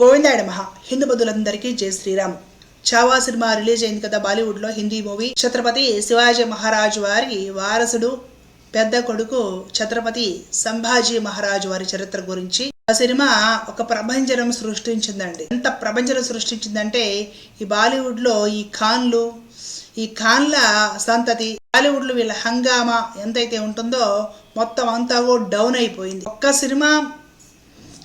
గోవిందాయ మహా హిందూ బంధువులందరికీ జై శ్రీరామ్. చావా సినిమా రిలీజ్ అయింది కదా బాలీవుడ్లో హిందీ మూవీ. ఛత్రపతి శివాజీ మహారాజు వారి వారసుడు పెద్ద కొడుకు ఛత్రపతి సంభాజీ మహారాజు వారి చరిత్ర గురించి. ఆ సినిమా ఒక ప్రభంజనం సృష్టించిందండి. ఎంత ప్రభంజనం సృష్టించిందంటే ఈ బాలీవుడ్లో ఈ ఖాన్లు ఈ ఖాన్ల సంతతి బాలీవుడ్లో వీళ్ళ హంగామా ఎంతైతే ఉంటుందో మొత్తం అంతా డౌన్ అయిపోయింది. ఒక్క సినిమా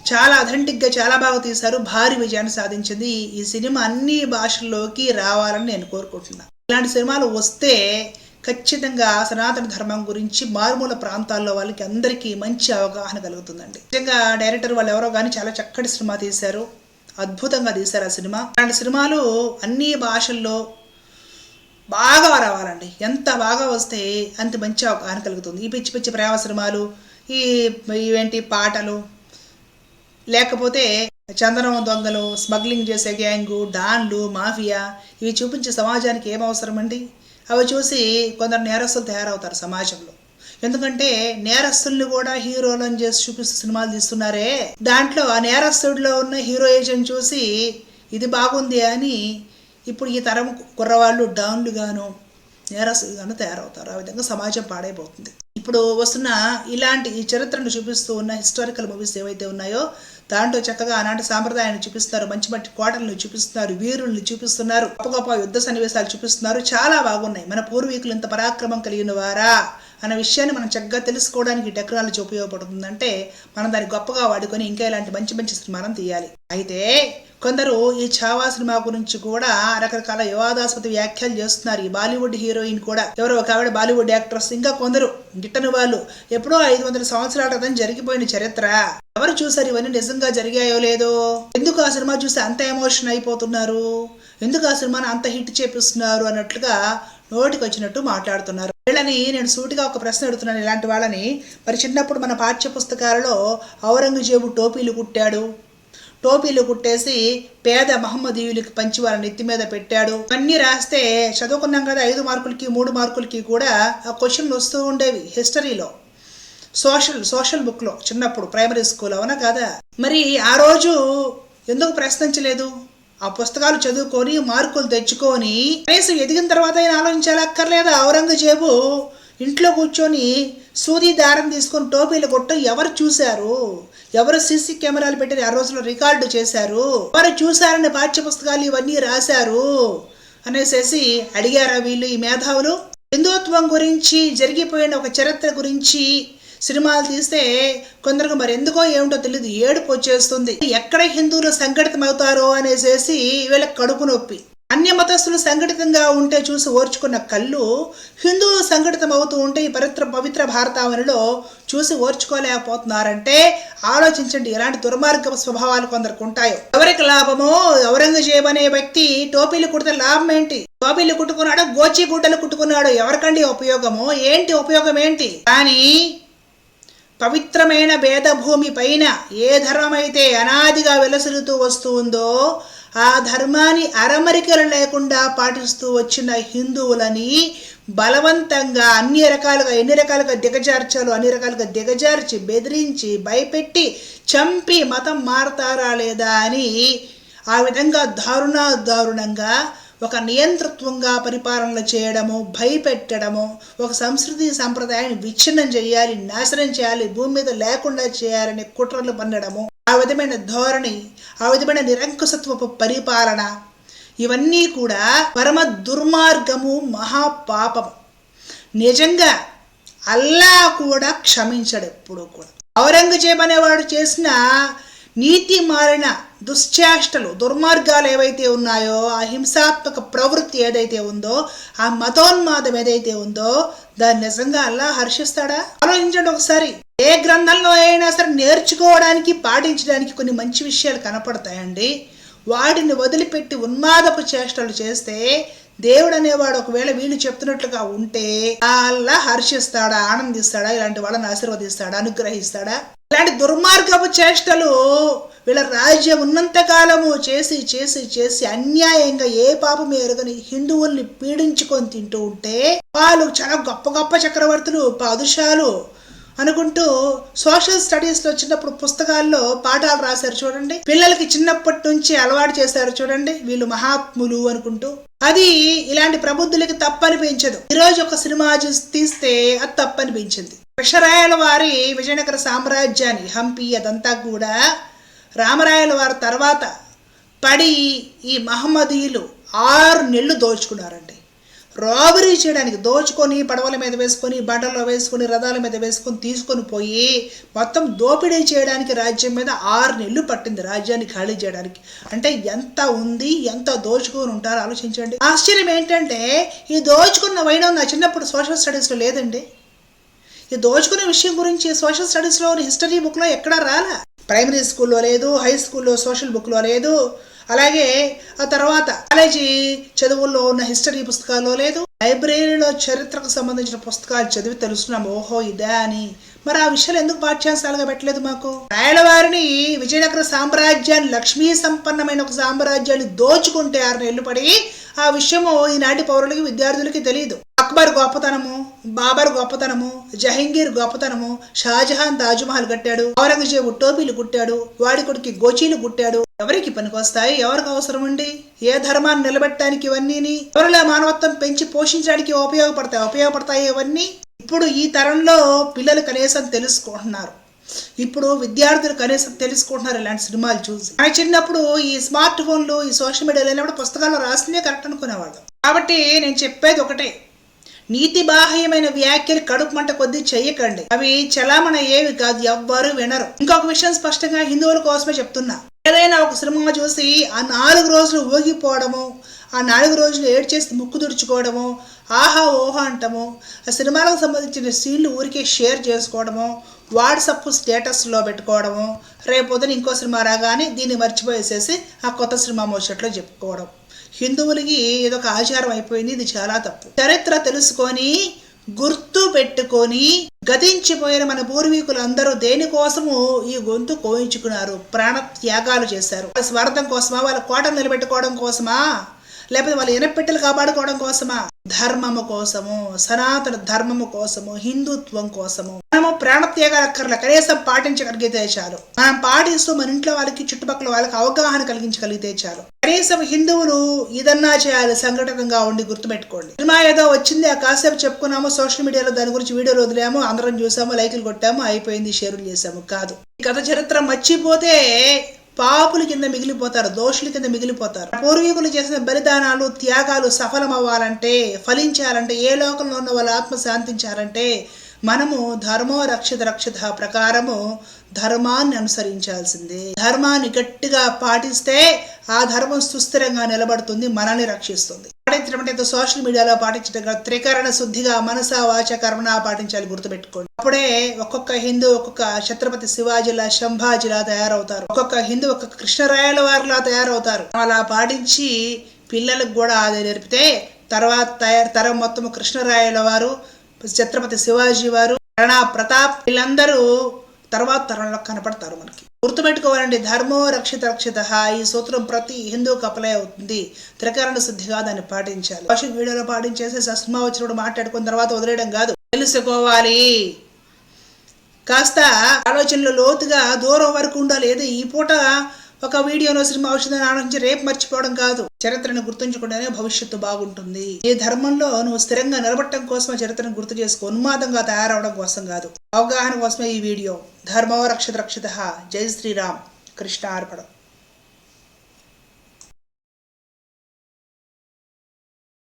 చాలా అథెంటిక్గా చాలా బాగా తీశారు. భారీ విజయాన్ని సాధించింది. ఈ సినిమా అన్ని భాషల్లోకి రావాలని నేను కోరుకుంటున్నాను ఇలాంటి సినిమాలు వస్తే ఖచ్చితంగా సనాతన ధర్మం గురించి మారుమూల ప్రాంతాల్లో వాళ్ళకి అందరికీ మంచి అవగాహన కలుగుతుందండి. నిజంగా డైరెక్టర్ వాళ్ళు ఎవరో కానీ చాలా చక్కటి సినిమా తీశారు. అద్భుతంగా తీశారు ఆ సినిమా. అలాంటి సినిమాలు అన్ని భాషల్లో బాగా రావాలండి. ఎంత బాగా వస్తే అంత మంచి అవగాహన కలుగుతుంది. ఈ పిచ్చి పిచ్చి ప్రేమ సినిమాలు ఈ ఇవేంటి పాటలు లేకపోతే చందనం దొంగలు స్మగ్లింగ్ చేసే గ్యాంగు డాన్లు మాఫియా ఇవి చూపించే సమాజానికి ఏం అవసరం అండి అవి చూసి కొందరు నేరస్తులు తయారవుతారు సమాజంలో. ఎందుకంటే నేరస్తుల్ని కూడా హీరోలను చేసి చూపిస్తూ సినిమాలు తీస్తున్నారే. దాంట్లో ఆ నేరస్తుడిలో ఉన్న హీరోయిజం చూసి ఇది బాగుంది అని ఇప్పుడు ఈ తరం కుర్రవాళ్ళు డాన్లుగాను నేరస్తులుగాను తయారవుతారు. ఆ విధంగా సమాజం పాడైపోతుంది. ఇప్పుడు వస్తున్న ఇలాంటి ఈ చరిత్రను చూపిస్తూ ఉన్న హిస్టారికల్ మూవీస్ ఏవైతే ఉన్నాయో దాంట్లో చక్కగా ఆనాటి సాంప్రదాయాన్ని చూపిస్తారు మంచి మంచి కోటలను చూపిస్తున్నారు. వీరుల్ని చూపిస్తున్నారు. గొప్ప గొప్ప యుద్ధ సన్నివేశాలు చూపిస్తున్నారు. చాలా బాగున్నాయి. మన పూర్వీకులు ఇంత పరాక్రమం కలిగిన వారా? అనే విషయాన్ని మనం చక్కగా తెలుసుకోవడానికి టెక్నాలజీ ఉపయోగపడుతుందంటే మనం దాన్ని గొప్పగా వాడుకొని ఇంకా ఇలాంటి మంచి మంచి సినిమాలను తీయాలి. అయితే కొందరు ఈ ఛావా సినిమా గురించి కూడా రకరకాల వివాదాస్పద వ్యాఖ్యలు చేస్తున్నారు. ఈ బాలీవుడ్ హీరోయిన్ కూడా ఎవరో ఒక ఆవిడ బాలీవుడ్ యాక్ట్రెస్. ఇంకా కొందరు గిట్టని వాళ్ళు ఎప్పుడో ఐదు వందల సంవత్సరాల క్రితం జరిగిపోయిన చరిత్ర. ఎవరు చూసారు? ఇవన్నీ నిజంగా జరిగాయో లేదో? ఎందుకు ఆ సినిమా చూసి అంత ఎమోషన్ అయిపోతున్నారు? ఎందుకు ఆ సినిమాను అంత హిట్ చేపిస్తున్నారు? అన్నట్లుగా నోటికి వచ్చినట్టు మాట్లాడుతున్నారు. వీళ్ళని నేను సూటిగా ఒక ప్రశ్న అడుగుతున్నాను ఇలాంటి వాళ్ళని. మరి చిన్నప్పుడు మన పాఠ్య పుస్తకాలలో ఔరంగజేబు టోపీలు కుట్టాడు. టోపీలు కుట్టేసి పేద మహమ్మదీయులకి పంచి వాళ్ళ నెత్తి మీద పెట్టాడు. అన్నీ రాస్తే చదువుకున్నాం కదా ఐదు మార్కులకి మూడు మార్కులకి కూడా ఆ క్వశ్చన్లు వస్తూ ఉండేవి హిస్టరీలో. సోషల్ సోషల్ బుక్లో చిన్నప్పుడు ప్రైమరీ స్కూల్ అవునా కదా? మరి ఆ రోజు ఎందుకు ప్రశ్నించలేదు? ఆ పుస్తకాలు చదువుకొని మార్కులు తెచ్చుకొని కనీసం ఎదిగిన తర్వాత అయినా ఆలోచించాలక్కర్లేదా? ఔరంగజేబు ఇంట్లో కూర్చొని సూది దారం తీసుకొని టోపీలు కొట్ట ఎవరు చూశారు? ఎవరు సీసీ కెమెరాలు పెట్టిన ఆ రోజుల్లో రికార్డు చేశారు? ఎవరు చూశారని పాఠ్య పుస్తకాలు ఇవన్నీ రాశారు? అనేసేసి అడిగారా వీళ్ళు ఈ మేధావులు? హిందుత్వం గురించి జరిగిపోయిన ఒక చరిత్ర గురించి సినిమాలు తీస్తే కొందరికి మరి ఎందుకో ఏమిటో తెలియదు ఏడుపు వచ్చేస్తుంది. ఎక్కడ హిందువులు సంఘటితం అవుతారో అనేసేసి వీళ్ళకి కడుపు నొప్పి. అన్య మతస్థులు సంఘటితంగా ఉంటే చూసి ఓర్చుకున్న కళ్ళు హిందువులు సంఘటితం అవుతూ ఉంటే ఈ పవిత్ర పవిత్ర భారతావనిలో చూసి ఓర్చుకోలేకపోతున్నారంటే ఆలోచించండి. ఎలాంటి దుర్మార్గ స్వభావాలు కొందరికి ఉంటాయో. ఎవరికి లాభమో ఔరంగజేబ్ అనే వ్యక్తి టోపీలు కుడితే లాభం ఏంటి? టోపీలు కుట్టుకున్నాడో గోచి గుడ్డలు కుట్టుకున్నాడో ఎవరికండి ఉపయోగమో? ఏంటి ఉపయోగం ఏంటి? కానీ పవిత్రమైన భేదభూమి పైన ఏ ధర్మమైతే అనాదిగా వెలసిలుతూ వస్తూ ఉందో ఆ ధర్మాన్ని అరమరికలు లేకుండా పాటిస్తూ వచ్చిన హిందువులని బలవంతంగా అన్ని రకాలుగా ఎన్ని రకాలుగా దిగజార్చాలో అన్ని రకాలుగా దిగజార్చి బెదిరించి భయపెట్టి చంపి మతం మారతారా లేదా అని ఆ విధంగా దారుణ దారుణంగా ఒక నియంతృత్వంగా పరిపాలన చేయడము భయపెట్టడము ఒక సంస్కృతి సంప్రదాయాన్ని విచ్ఛిన్నం చేయాలి నాశనం చేయాలి భూమి మీద లేకుండా చేయాలని కుట్రలు పన్నడము. ఆ విధమైన ధోరణి ఆ విధమైన నిరంకుశత్వపు పరిపాలన ఇవన్నీ కూడా పరమ దుర్మార్గము మహాపాపము. నిజంగా అల్లా కూడా క్షమించడు ఎప్పుడు కూడా. ఔరంగజేబ్ అనేవాడు చేసిన నీతి మారిన దుశ్చేష్టలు దుర్మార్గాలు ఏవైతే ఉన్నాయో ఆ హింసాత్మక ప్రవృత్తి ఏదైతే ఉందో ఆ మతోన్మాదం ఏదైతే ఉందో దాన్ని నిజంగా అల్లా హర్షిస్తాడా? ఆలోచించండి ఒకసారి. ఏ గ్రంథంలో అయినా సరే నేర్చుకోవడానికి పాటించడానికి కొన్ని మంచి విషయాలు కనపడతాయండి. వాటిని వదిలిపెట్టి ఉన్మాదపు చేష్టలు చేస్తే దేవుడు అనేవాడు ఒకవేళ వీళ్ళు చెప్తున్నట్లుగా ఉంటే అల్లా హర్షిస్తాడా ఆనందిస్తాడా ఇలాంటి వాళ్ళని ఆశీర్వదిస్తాడా అనుగ్రహిస్తాడా? ఇలాంటి దుర్మార్గపు చేష్టలు వీళ్ళ రాజ్యం ఉన్నంత కాలము చేసి చేసి చేసి అన్యాయంగా ఏ పాపం ఎరగని హిందువుల్ని పీడించుకొని తింటూ ఉంటే వాళ్ళు చాలా గొప్ప గొప్ప చక్రవర్తులు పాదుషాలు అనుకుంటూ సోషల్ స్టడీస్లో చిన్నప్పుడు పుస్తకాల్లో పాఠాలు రాశారు చూడండి. పిల్లలకి చిన్నప్పటి నుంచి అలవాటు చేశారు చూడండి. వీళ్ళు మహాత్ములు అనుకుంటూ. అది ఇలాంటి ప్రబుద్ధులకి తప్పనిపించదు. ఈరోజు ఒక సినిమా చూసి తీస్తే అది తప్పనిపించింది. కృష్ణరాయల వారి విజయనగర సామ్రాజ్యాన్ని హంపి అదంతా కూడా రామరాయల వారి తర్వాత పడి ఈ మహమ్మదీయులు ఆరు నెలలు దోచుకున్నారండి. రాబరీ చేయడానికి దోచుకొని పడవల మీద వేసుకొని బండల్లో వేసుకొని రథాల మీద వేసుకొని తీసుకొని పోయి మొత్తం దోపిడీ చేయడానికి రాజ్యం మీద ఆరు నెలలు పట్టింది రాజ్యాన్ని ఖాళీ చేయడానికి. అంటే ఎంత ఉంది ఎంత దోచుకొని ఉంటారో ఆలోచించండి. ఆశ్చర్యం ఏంటంటే ఈ దోచుకున్న వైనం నా చిన్నప్పుడు సోషల్ స్టడీస్లో లేదండి. ఈ దోచుకునే విషయం గురించి సోషల్ స్టడీస్లో హిస్టరీ బుక్లో ఎక్కడా రాలా? ప్రైమరీ స్కూల్లో లేదు హై స్కూల్లో సోషల్ బుక్లో లేదు అలాగే ఆ తర్వాత కాలేజీ చదువుల్లో ఉన్న హిస్టరీ పుస్తకాల్లో లేదు లైబ్రరీలో చరిత్రకు సంబంధించిన పుస్తకాలు చదివి తెలుస్తున్నాం. ఓహో ఇదే అని. మరి ఆ విషయాలు ఎందుకు పాఠ్యాంశాలుగా పెట్టలేదు మాకు? రాయలవారిని విజయనగర సామ్రాజ్యాన్ని లక్ష్మీ సంపన్నమైన ఒక సామ్రాజ్యాన్ని దోచుకుంటే ఆరు నెలలు పడి ఆ విషయము ఈనాటి పౌరులకి విద్యార్థులకి తెలియదు అక్బర్ గొప్పతనము బాబర్ గొప్పతనము జహంగీర్ గొప్పతనము షాజహాన్ తాజ్మహల్ కట్టాడు ఔరంగజేబు టోపీలు కుట్టాడు వాడి కొడుకి గోచీలు కుట్టాడు. ఎవరికి పనికొస్తాయి? ఎవరికి అవసరం అండి? ఏ ధర్మాన్ని నిలబెట్టడానికి ఇవన్నీ ఎవరిలో మానవత్వం పెంచి పోషించడానికి ఉపయోగపడతాయి? ఉపయోగపడతాయి ఇవన్నీ? ఇప్పుడు ఈ తరంలో పిల్లలు కనీసం తెలుసుకుంటున్నారు. ఇప్పుడు విద్యార్థులు కనీసం తెలుసుకుంటున్నారు ఇలాంటి సినిమాలు చూసి. మన చిన్నప్పుడు ఈ స్మార్ట్ ఫోన్లు ఈ సోషల్ మీడియా లేనప్పుడు పుస్తకాల్లో రాసిందే కరెక్ట్ అనుకునేవాళ్ళు. కాబట్టి నేను చెప్పేది ఒకటే. నీతి బాహ్యమైన వ్యాఖ్యలు కడుపు మంట కొద్దీ చెయ్యకండి అవి చలామణ ఏవి కాదు ఎవ్వరూ వినరు. ఇంకొక విషయం స్పష్టంగా హిందువుల కోసమే చెప్తున్నా. ఏదైనా ఒక సినిమా చూసి ఆ నాలుగు రోజులు ఊగిపోవడము ఆ నాలుగు రోజులు ఏడ్ చేసి ముక్కు తుడుచుకోవడము ఆహా ఓహా అంటము ఆ సినిమాలకు సంబంధించిన సీన్లు ఊరికే షేర్ చేసుకోవడము వాట్సప్ స్టేటస్లో పెట్టుకోవడము రేపొద్దున ఇంకో సినిమా రాగానే దీన్ని మర్చిపోయేసేసి ఆ కొత్త సినిమా ముచ్చట్లో చెప్పుకోవడం. హిందువులకి ఇదొక ఆచారం అయిపోయింది ఇది చాలా తప్పు. చరిత్ర తెలుసుకొని గుర్తు పెట్టుకొని గతించిపోయిన మన పూర్వీకులు అందరూ దేనికోసము ఈ గొంతు కోయించుకున్నారు? ప్రాణ త్యాగాలు చేశారు. వాళ్ళ స్వార్థం కోసమా? వాళ్ళ కోటను నిలబెట్టుకోవడం కోసమా? లేకపోతే వాళ్ళ ఇనపెట్టెలు కాపాడుకోవడం కోసమా? ధర్మము కోసము సనాతన ధర్మము కోసము హిందుత్వం కోసము. మనము ప్రాణత్యాగాలు అక్కర్ల కనీసం పాటించగలిగితే చాలు. మనం పాటిస్తూ మన ఇంట్లో వాళ్ళకి చుట్టుపక్కల వాళ్ళకి అవగాహన కలిగించగలిగితే చాలు. కనీసం హిందువులు ఇదన్నా చేయాలి సంఘటనగా ఉండి గుర్తుపెట్టుకోండి. సినిమా ఏదో వచ్చింది ఆ కాసేపు చెప్పుకున్నాము సోషల్ మీడియాలో దాని గురించి వీడియోలు వదిలాము అందరం చూసాము లైకులు కొట్టాము అయిపోయింది షేర్లు చేసాము. కాదు. ఈ కథ చరిత్ర మర్చిపోతే పాపుల కింద మిగిలిపోతారు దోషుల కింద మిగిలిపోతారు. పూర్వీకులు చేసిన బలిదానాలు త్యాగాలు సఫలం అవ్వాలంటే ఫలించాలంటే ఏ లోకంలో ఉన్న వాళ్ళు ఆత్మ శాంతించాలంటే మనము ధర్మో రక్షిత రక్షిత ప్రకారము ధర్మాన్ని అనుసరించాల్సిందే. ధర్మాన్ని గట్టిగా పాటిస్తే ఆ ధర్మం సుస్థిరంగా నిలబడుతుంది మనల్ని రక్షిస్తుంది. పాటించడం అంటే సోషల్ మీడియాలో పాటించడం త్రికరణ శుద్ధిగా మనస వాచ కర్మణ పాటించాలి గుర్తుపెట్టుకోండి. అప్పుడే ఒక్కొక్క హిందూ ఒక్కొక్క ఛత్రపతి శివాజీలా శంభాజీలా తయారవుతారు. ఒక్కొక్క హిందూ ఒక్కొక్క కృష్ణరాయల వారిలా తయారవుతారు. అలా పాటించి పిల్లలకు కూడా అది నేర్పితే తర్వాత తయారు తరం మొత్తం కృష్ణరాయల వారు ఛత్రపతి శివాజీ వారు రణా ప్రతాప్ వీళ్ళందరూ తర్వాత తరంలో కనపడతారు మనకి. గుర్తుపెట్టుకోవాలండి ధర్మో రక్షిత రక్షిత ఈ సూత్రం ప్రతి హిందూకి అప్లై అవుతుంది. త్రికరణ శుద్ధిగా దాన్ని పాటించాలి. సోషల్ వీడియోలో పాటించేసి సినిమా వచ్చినప్పుడు మాట్లాడుకున్న తర్వాత వదిలేయడం కాదు. తెలుసుకోవాలి. కాస్త ఆలోచనలు లోతుగా దూరం వరకు ఉండాలి. ఏదో ఈ పూట ఒక వీడియోలో సినిమా ఔషధాన్ని ఆనందించి రేపు మర్చిపోవడం కాదు. చరిత్రను గుర్తుంచుకుంటేనే భవిష్యత్తు బాగుంటుంది. ఈ ధర్మంలో నువ్వు స్థిరంగా నిలబడటం కోసం చరిత్రను గుర్తు చేసుకో ఉన్మాదంగా తయారవడం కోసం కాదు. అవగాహన కోసమే ఈ వీడియో. ధర్మవ రక్షత రక్షిత జై శ్రీరామ్. కృష్ణ అర్పణం